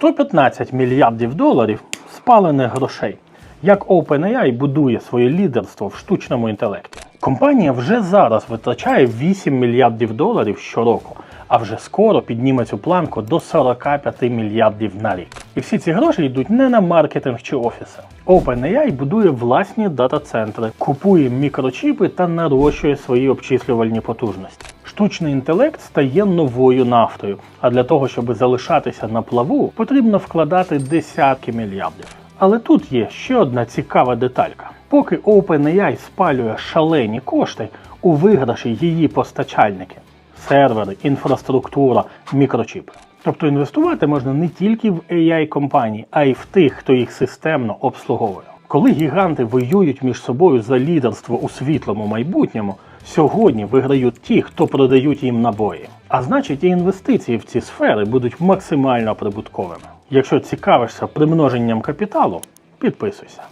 115 мільярдів доларів спалених грошей. Як OpenAI будує своє лідерство в штучному інтелекті? Компанія вже зараз витрачає 8 мільярдів доларів щороку, а вже скоро підніме цю планку до 45 мільярдів на рік. І всі ці гроші йдуть не на маркетинг чи офіси. OpenAI будує власні дата-центри, купує мікрочіпи та нарощує свої обчислювальні потужності. Штучний інтелект стає новою нафтою, а для того, щоб залишатися на плаву, потрібно вкладати десятки мільярдів. Але тут є ще одна цікава деталька. Поки OpenAI спалює шалені кошти, у виграші її постачальники сервери, інфраструктура, мікрочіпи. Тобто інвестувати можна не тільки в AI компанії, а й в тих, хто їх системно обслуговує. Коли гіганти воюють між собою за лідерство у світлому майбутньому, сьогодні виграють ті, хто продають їм набої. А значить, і інвестиції в ці сфери будуть максимально прибутковими. Якщо цікавишся примноженням капіталу, підписуйся.